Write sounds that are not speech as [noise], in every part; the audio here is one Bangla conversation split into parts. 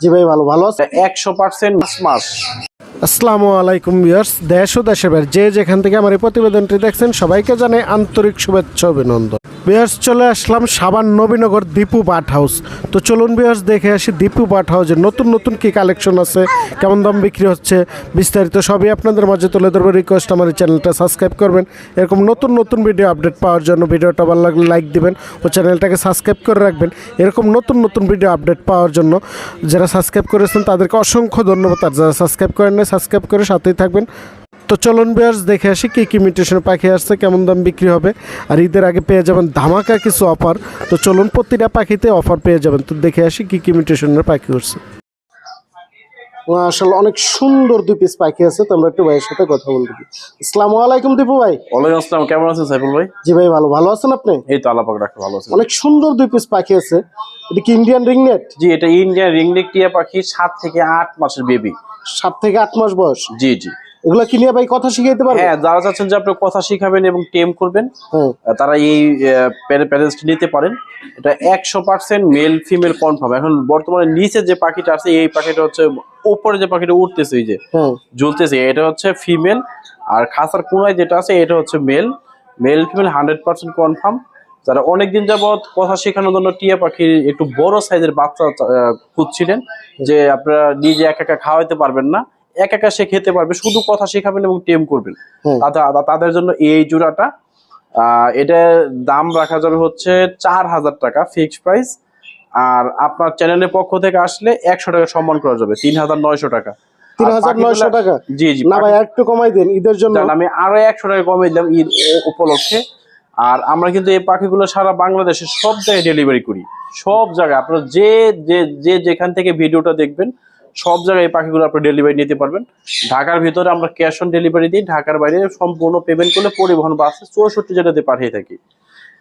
জি ভাই ভালো ভালো একশো পার্সেন্ট মাস আসসালামু আলাইকুম ভিউয়ার্স, দেশ ও দেশের বাইরে যে যেখান থেকে আমার এই প্রতিবেদনটি দেখছেন, সবাইকে জানে আন্তরিক শুভেচ্ছা অভিনন্দন। ভিউয়ার্স, চলে আসলাম সাবান নবীনগর দীপু পাট হাউস। তো চলুন ভিউয়ার্স, দেখে আসি দীপু পাট হাউসের নতুন নতুন কি কালেকশন আছে, কেমন দাম বিক্রি হচ্ছে, বিস্তারিত সবই আপনাদের মাঝে তুলে ধরবো। রিকোয়েস্ট আমার এই চ্যানেলটা সাবস্ক্রাইব করবেন। এরকম নতুন নতুন ভিডিও আপডেট পাওয়ার জন্য ভিডিওটা ভালো লাগলে লাইক দিবেন ও চ্যানেলটাকে সাবস্ক্রাইব করে রাখবেন। এরকম নতুন নতুন ভিডিও আপডেট পাওয়ার জন্য যারা সাবস্ক্রাইব করেছেন তাদেরকে অসংখ্য ধন্যবাদ। আর যারা সাবস্ক্রাইব করেন না সাবস্ক্রাইব করে সাথেই থাকবেন। তো চলন বিয়ার্স দেখে আসি কী কী মিউটেশনের পাখি আসছে কেমন দাম বিক্রি হবে। আর ঈদের আগে পেয়ে যাবেন ধামাকা কিছু অফার। তো চলুন প্রতিটা পাখিতে অফার পেয়ে যাবেন। তো দেখে আসি কী কী মিউটেশনের পাখি উঠছে। আসলে অনেক সুন্দর দুই পিস পাখি আছে। তো আমরা একটু ভাইয়ের সাথে কথা বলতে দিই আসসালামু আলাইকুম দীপু ভাই। ওয়ালাইকুম আসসালাম কেমন আছেন সাইফুল ভাই? জি ভাই ভালো। ভালো আছেন আপনি? এই তো আল্লাহ পাক রাখে ভালো আছেন অনেক সুন্দর দুই পিস পাখি আছে। এটা কি ইন্ডিয়ান রিংনেট জি এটা ইন্ডিয়ান রিংনেক টিয়া পাখি সাত থেকে আট মাসের বেবি সাত থেকে আট মাস বয়স। জি জি। এগুলা কি নিয়ে ভাই কথা শিখাইতে পারবে? হ্যাঁ যারা চাচ্ছেন যে আপনি কথা শিখাবেন এবং টেম করবেন হ্যাঁ। তারা এই প্যারেন্টসটি নিতে পারেন। এটা একশো পার্সেন্ট মেল ফিমেল কনফার্ম এখন বর্তমানে নিচে যে পাখিটা আছে এই পাখিটা হচ্ছে উপরে যে পাখিটা উঠতেছে এই যে হ্যাঁ। ঝুলতেছে এটা হচ্ছে ফিমেল আর খাসার কোনায় যেটা আছে এটা হচ্ছে male male female hundred percent confirm যারা অনেকদিন যাবৎ কথা শেখানোর জন্য টিয়া পাখির একটু বড় সাইজের বাচ্চা খুঁজছিলেন যে আপনারা নিজে একা একা খাওয়াইতে পারবেন না একা একা সে খেতে পারবে শুধু কথা শেখাবেন এবং টেম করবেন। তাদের জন্য এই জোড়াটা এটার দাম রাখা যাবে হচ্ছে চার হাজার টাকা ফিক্সড প্রাইস আর আপনার চ্যানেলের পক্ষ থেকে আসলে একশো টাকা সম্মান করা যাবে তিন হাজার নয়শো টাকা। তিন হাজার নয়শো টাকা? জি জি না ভাই একটু কমাই দেন ঈদের জন্য জান, আমি আরও একশো টাকা কমে দিলাম ঈদ উপলক্ষে। আর আমরা কিন্তু এই পাখিগুলো সারা বাংলাদেশে সব জায়গায় ডেলিভারি করি। সব জায়গায় আপনারা যে যে যে যেখান থেকে ভিডিওটা দেখবেন, সব জায়গায় এই পাখিগুলো আপনি ডেলিভারি নিতে পারবেন। ঢাকার ভিতরে আমরা ক্যাশ অন ডেলিভারি দিই, ঢাকার বাইরে সম্পূর্ণ পেমেন্ট করলে পরিবহন বাসে চৌষট্টি জেলাতে পাঠিয়ে থাকি।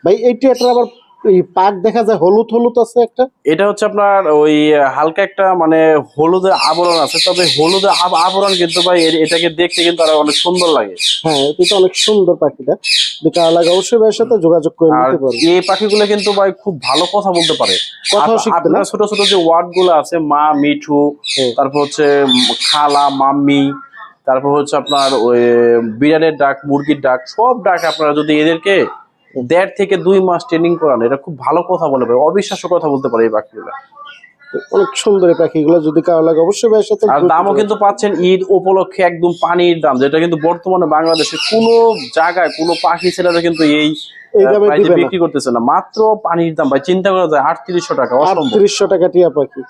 ভাই এইটি একটা আবার এই পাক দেখা যায় হলুদ হলুদ আছে একটা। এটা হচ্ছে আপনার ওই হালকা একটা মানে হলুদের আবরণ আছে তবে হলুদের আবরণ কিন্তু ভাই এটাকে দেখতে কিন্তু আরও অনেক সুন্দর লাগে। হ্যাঁ এটি তো অনেক সুন্দর পাখিটা। দেখা লাগে অবশ্যই ভাইয়ের সাথে যোগাযোগ করে নিতে পারবে এই পাখিগুলো কিন্তু ভাই খুব ভালো কথা বলতে পারে। না? ছোট ছোট যে ওয়ার্ডগুলো আছে মা মিঠু তারপর হচ্ছে খালা মাম্মি তারপর হচ্ছে আপনার ওই বিড়ালের ডাক মুরগির ডাক সব ডাক আপনারা যদি এদেরকে দেড় থেকে দুই মাস ট্রেনিং করান এটা খুব ভালো কথা বলে ভাই অবিশ্বাস্য কথা বলতে পারে এই পাখিগুলো। অনেক সুন্দর পাখিগুলো যদি কারও লাগে অবশ্যই ভাইয়ের সাথে আর দামও কিন্তু পাচ্ছেন ঈদ উপলক্ষে একদম পানির দাম যেটা কিন্তু বর্তমানে বাংলাদেশে কোনো জায়গায় কোনো পাখি ছেলেরা কিন্তু এই দামে বিক্রি করতেছে না। মাত্র পানির দাম ভাই চিন্তা করা যায় আটত্রিশশো টাকা আটত্রিশশো টাকা টিয়া পাখি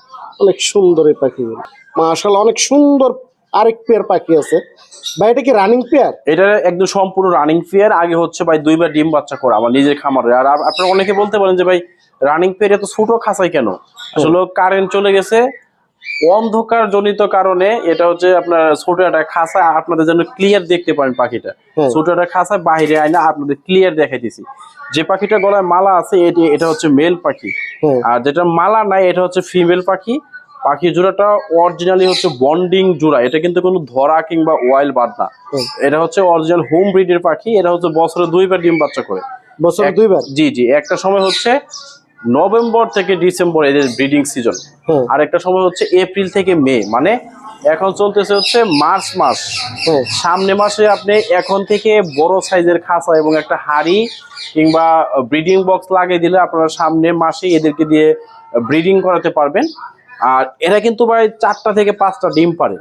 অনেক সুন্দর এই পাখিগুলো। মাশাল অনেক সুন্দর আরেক পেয়ার পাখি আছে। ভাই এটা কি রানিং পেয়ার এটা একদম সম্পূর্ণ রানিং ফেয়ার আগে হচ্ছে ভাই দুইবার ডিম বাচ্চা করে আমার নিজের খামারে। আর আপ- আপনারা অনেকে বলতে পারেন যে ভাই রানিং ফেয়ার এত ছোট খাঁচাই কেন? আসলে কারেন্ট চলে গেছে। অন্ধকার জনিত কারণে এটা হচ্ছে আপনার ছোট একটা খাঁচা আপনাদের জন্য ক্লিয়ার দেখতে পারেন পাখিটা। ছোট একটা খাঁচা বাইরে আয়না আপনাদের ক্লিয়ার দেখাইতেছি। যে পাখিটা গলায় মালা আছে এটি এটা হচ্ছে মেল পাখি। আর যেটা মালা নাই এটা হচ্ছে ফিমেল পাখি। পাখি জোড়াটা অরিজিনালি হচ্ছে বন্ডিং জোড়া। এটা কিন্তু কোনো ধরা কিংবা ওয়াইল্ড বার্ড না। এটা হচ্ছে অরিজিনাল হোম ব্রিডের পাখি। এটা হচ্ছে বছরে দুইবার ডিম বাচ্চা করে। বছর দুইবার? জি জি। একটা সময় হচ্ছে নভেম্বর থেকে ডিসেম্বর এদের ব্রিডিং সিজন আর একটা সময় হচ্ছে এপ্রিল থেকে মে। মানে এখন চলতেছে হচ্ছে মার্চ মাস। সামনে মাসে আপনি এখন থেকে বড় সাইজের খাঁচা এবং একটা হাড়ি কিংবা ব্রিডিং বক্স লাগিয়ে দিলে আপনারা সামনে মাসে এদেরকে দিয়ে ব্রিডিং করাতে পারবেন। আর এরা কিন্তু ভাই চারটা থেকে পাঁচটা ডিম পারে।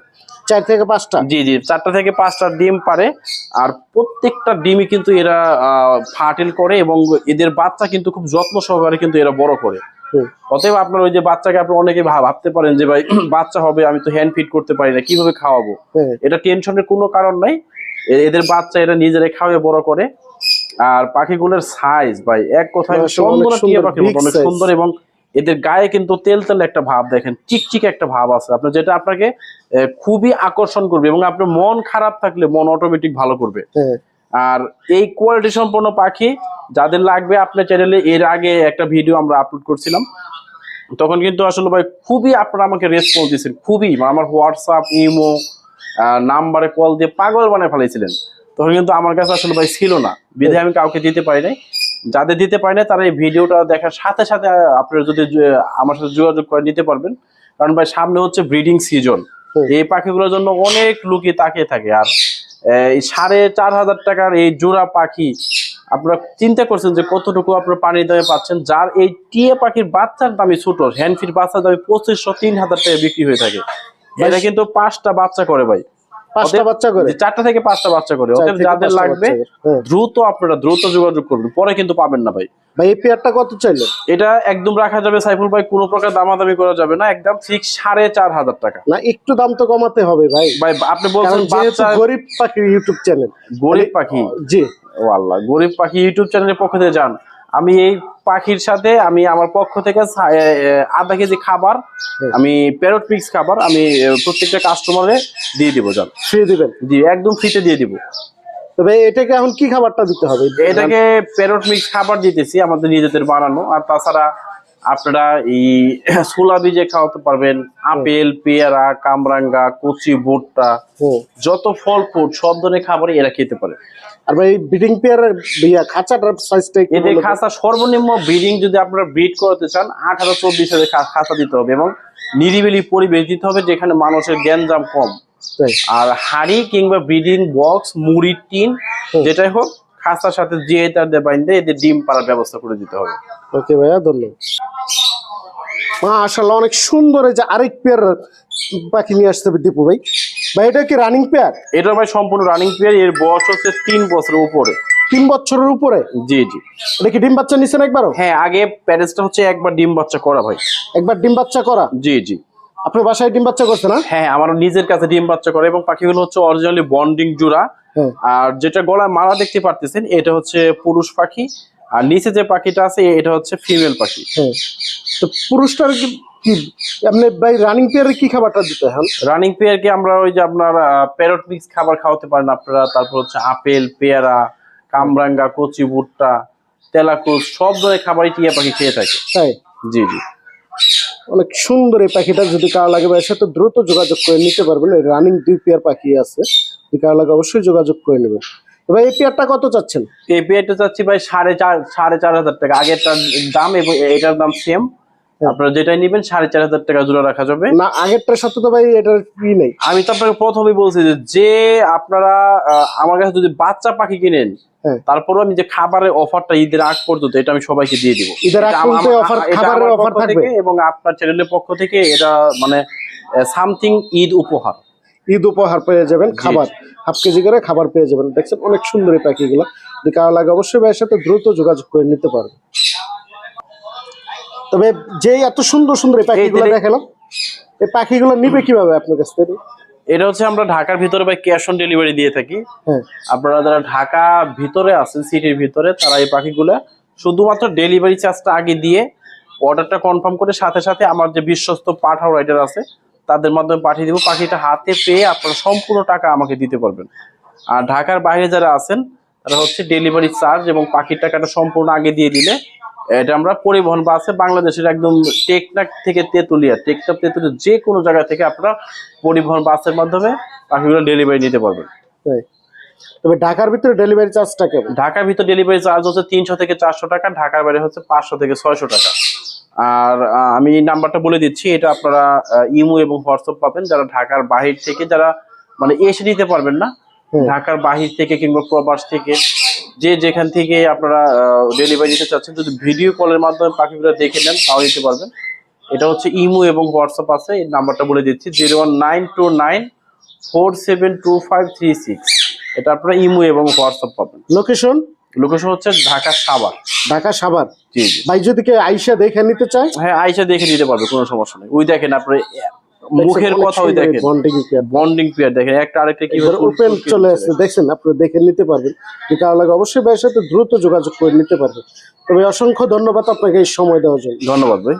চার থেকে পাঁচটা? জি জি চারটা থেকে পাঁচটা ডিম পারে। আর প্রত্যেকটা ডিমই কিন্তু এরা ফার্টিল করে এবং এদের বাচ্চা কিন্তু খুব যত্ন সহকারে কিন্তু এরা বড় করে। অতএব আপনার ওই যে বাচ্চাকে আপনি অনেকে ভাবতে পারেন যে ভাই [clears throat] বাচ্চা হবে আমি তো হ্যান্ড ফিট করতে পারি না কীভাবে খাওয়াবো? এটা টেনশনের কোনো কারণ নাই। এদের বাচ্চা এরা নিজেরাই খাওয়াবে বড় করে। আর পাখিগুলোর সাইজ ভাই এক কথায় সুন্দর টিয়া পাখির মতো অনেক সুন্দর এবং এদের গায়ে কিন্তু তেল তেল একটা ভাব দেখেন চিকচিক একটা ভাব আছে। আপনার যেটা আপনাকে খুবই আকর্ষণ করবে এবং আপনার মন খারাপ থাকলে মন অটোমেটিক ভালো করবে। হ্যাঁ। আর এই কোয়ালিটি সম্পন্ন পাখি যাদের লাগবে আপনার চ্যানেলে এর আগে একটা ভিডিও আমরা আপলোড করছিলাম তখন কিন্তু আসলে ভাই খুবই আপনারা আমাকে রেসপন্স দিয়েছেন খুবই। আমার হোয়াটসঅ্যাপ ইমো নাম্বারে কল দিয়ে পাগল বানায় ফেলেছিলেন। তখন কিন্তু আমার কাছে আসলে ভাই ছিল না। বিধে আমি কাউকে দিতে পারি নাই। যাদের দিতে পারে না তারা এই ভিডিওটা দেখার সাথে সাথে আপনারা যদি আমার সাথে যোগাযোগ করে নিতে পারবেন। কারণ ভাই সামনে হচ্ছে ব্রিডিং সিজন এই পাখিগুলোর জন্য অনেক লুকি তাকিয়ে থাকে। আর এই সাড়ে চার হাজার টাকার এই জোড়া পাখি আপনারা চিন্তা করছেন যে কতটুকু আপনারা পানির দামে পাচ্ছেন? যার এই টিয়ে পাখির বাচ্চার দামই ছোট। হ্যান্ডফিট বাচ্চার দামে পঁচিশশো তিন হাজার টাকা বিক্রি হয়ে থাকে। এটা কিন্তু পাঁচটা বাচ্চা করে ভাই। পাঁচটা বাচ্চা করে? চারটা থেকে পাঁচটা বাচ্চা করে থেকে যাদের লাগবে। হ্যাঁ। দ্রুত আপনারা দ্রুত যোগাযোগ করবেন পরে কিন্তু পাবেন না ভাই। ভাই এই পেয়ারটা কত চাইলে? এটা একদম রাখা যাবে সাইফুল ভাই কোনো প্রকার দামাদামি করা যাবে না একদম ঠিক সাড়ে চার হাজার টাকা। না একটু দাম তো কমাতে হবে ভাই। ভাই আপনি কারণ বলছেন বাচ্চা গরিব পাখির ইউটিউব চ্যানেল। গরিব পাখি? জি। ও আল্লাহ গরিব পাখি ইউটিউব চ্যানেলের পক্ষ থেকে যান। আমি এই পাখির সাথে আমি আমার পক্ষ থেকে আধা কেজি খাবার আমি প্যারট পিক্স খাবার আমি প্রত্যেকটা কাস্টমারে দিয়ে দিব যান ফ্রি দিবেন? জি একদম ফ্রিতে দিয়ে দিব। তবে এটাকে এখন কি খাবারটা দিতে হবে? এটাকে প্যারট মিক্স খাবার দিতেছি আমাদের নিজেদের বানানো। আর তাছাড়া আপনারা এই [clears throat] ছোলা বীজে খাওয়াতে পারবেন আপেল পেয়ারা কামরাঙ্গা কচি ভুট্টা যত ফল ফ্রুট সব ধরনের খাবারই এরা খেতে পারে। আর ভাই ব্রিডিং পেয়ারের বিয়া খাঁচাটার সাইজটা এদের খাঁচা সর্বনিম্ন ব্রিডিং যদি আপনারা ব্রিড করতে চান আঠারো চব্বিশ হাজার খাঁচা দিতে হবে এবং নিরিবিলি পরিবেশ দিতে হবে যেখানে মানুষের গ্যাঞ্জাম কম। আর হাড়ি কিংবা ব্রিডিং বক্স মুড়ির টিন যেটাই হোক খাঁচার সাথে জিয়ে তার দিয়ে বাইন্দে এদের ডিম পাড়ার ব্যবস্থা করে দিতে হবে। ওকে ভাইয়া ধন্যবাদ। মা আসলে অনেক সুন্দর এই যে আরেক পেয়ার পাখি নিয়ে আসতে হবে দীপু ভাই। ভাই এটা কি রানিং পেয়ার এটা ভাই সম্পূর্ণ রানিং প্লেয়ার এর বয়স হচ্ছে তিন বছরের উপরে। তিন বছরের উপরে? জি জি। এটা কি ডিম বাচ্চা নিছেন একবারও? হ্যাঁ আগে প্যারেন্টসটা হচ্ছে একবার ডিম বাচ্চা করা ভাই। একবার ডিম বাচ্চা করা? জি জি। আপনার বাসায় ডিম বাচ্চা করছে না? হ্যাঁ আমার নিজের কাছে ডিম বাচ্চা করে এবং পাখিগুলো হচ্ছে অরিজিনালি বন্ডিং জোড়া। আর যেটা গলায় মারা দেখতে পারতেছেন এটা হচ্ছে পুরুষ পাখি। আর নিচে যে পাখিটা আছে এটা হচ্ছে ফিমেল পাখি। হ্যাঁ। তো পুরুষটার কি? আপনি ভাই রানিং কি খাবারটা দিতে হন রানিং পেয়ারকে আমরা ওই যে আপনার প্যারট মিক্স খাবার খাওয়াতে পারেন আপনারা। তারপর হচ্ছে আপেল পেয়ারা কামরাঙ্গা কচি ভুট্টা তেলাকুচ সব ধরনের খাবারই টিয়া পাখি খেয়ে থাকে। তাই? জি জি। অনেক সুন্দর এই পাখিটা যদি কারও লাগে ভাই সাথে দ্রুত যোগাযোগ করে নিতে পারবেন রানিং দুই পেয়ার পাখি আছে। যদি কারও লাগে অবশ্যই যোগাযোগ করে নেবেন। ভাই এই পেয়ারটা কত চাচ্ছেন? এই পেয়ারটা চাচ্ছি ভাই সাড়ে চার সাড়ে চার হাজার টাকা। আগেরটার দাম এবং এটার দাম সেম আপনারা যেটাই নেবেন সাড়ে চার হাজার টাকা জোড়া রাখা যাবে। না আগেরটার সাথে তো ভাই এটার কি নেই। আমি তো আপনাকে প্রথমেই বলছি যে যে আপনারা আমার কাছে যদি বাচ্চা পাখি কিনেন হ্যাঁ। তারপরেও আমি যে খাবারের অফারটা ঈদের আগ পর্যন্ত এটা আমি সবাইকে দিয়ে দিব। ঈদের আগ পর্যন্ত আম- খাবারের offer থাকবে? এবং আপনার চ্যানেলের পক্ষ থেকে এটা মানে সামথিং ঈদ উপহার। ঈদ উপহার পেয়ে যাবেন খাবার। হাফ কেজি করে খাবার পেয়ে যাবেন। দেখছেন অনেক সুন্দর এই পাখিগুলো। যদি কারও লাগে অবশ্যই ভাইয়ের সাথে দ্রুত যোগাযোগ করে নিতে পারবেন তবে যে এত সুন্দর সুন্দর এই পাখিগুলো দেখালাম এই পাখিগুলো নিবে কীভাবে আপনার কাছ থেকে? এটা হচ্ছে আমরা ঢাকার ভিতরে বা ক্যাশ অন ডেলিভারি দিয়ে থাকি। হ্যাঁ। আপনারা যারা ঢাকা ভিতরে আছেন সিটির ভিতরে তারা এই পাখিগুলো শুধুমাত্র ডেলিভারি চার্জটা আগে দিয়ে অর্ডারটা কনফার্ম করে সাথে সাথে আমার যে বিশ্বস্ত পাঠাও রাইডার আছে তাদের মাধ্যমে পাঠিয়ে দিব। পাখিটা হাতে পেয়ে আপনারা সম্পূর্ণ টাকা আমাকে দিতে পারবেন। আর ঢাকার বাইরে যারা আছেন তারা হচ্ছে ডেলিভারি চার্জ এবং পাখির টাকাটা সম্পূর্ণ আগে দিয়ে দিলে এটা আমরা পরিবহন বাসে বাংলাদেশের একদম টেকনাক থেকে তেতুলিয়া টেকনাফ তেতুলিয়া যে কোনো জায়গা থেকে আপনারা পরিবহন বাসের মাধ্যমে পাখিগুলো ডেলিভারি নিতে পারবেন। তবে ঢাকার ভিতরে ডেলিভারি চার্জটা কেমন? ঢাকার ভিতরে ডেলিভারি চার্জ হচ্ছে তিনশো থেকে চারশো টাকা ঢাকার বাইরে হচ্ছে পাঁচশো থেকে ছয়শো টাকা। আর আমি নাম্বারটা বলে দিচ্ছি এটা আপনারা ইমো এবং হোয়াটসঅ্যাপ পাবেন। যারা ঢাকার বাহির থেকে যারা মানে এসে নিতে পারবেন না ঢাকার বাহির থেকে কিংবা প্রবাস থেকে যে যেখান থেকে আপনারা ডেলিভারি দিতে চাচ্ছেন যদি ভিডিও কলের মাধ্যমে পাখিগুলো দেখে নেন তাও দিতে পারবেন। এটা হচ্ছে ইমো এবং হোয়াটসঅ্যাপ আছে এই নাম্বারটা বলে দিচ্ছি zero one nine two nine four seven two five three six এটা আপনারা ইমো এবং হোয়াটসঅ্যাপ পাবেন। লোকেশন লোকেশন হচ্ছে ঢাকা সাবার ঢাকা সাবার জি জি। ভাই যদি কেউ আইসা দেখে নিতে চায়? হ্যাঁ আইসা দেখে নিতে পারবে কোনো সমস্যা নেই। ওই দেখেন আপনার মুখের কথা ওই দেখেন। বন্ডিং পেয়ার বন্ডিং পেয়ার দেখেন একটা আরেকটা কি ওপেন চলে আসছে দেখছেন? আপনি দেখে নিতে পারবেন। কারও লাগে অবশ্যই ভাইয়ের সাথে দ্রুত যোগাযোগ করে নিতে পারবেন। তবে অসংখ্য ধন্যবাদ আপনাকে এই সময় দেওয়ার জন্য। ধন্যবাদ ভাই।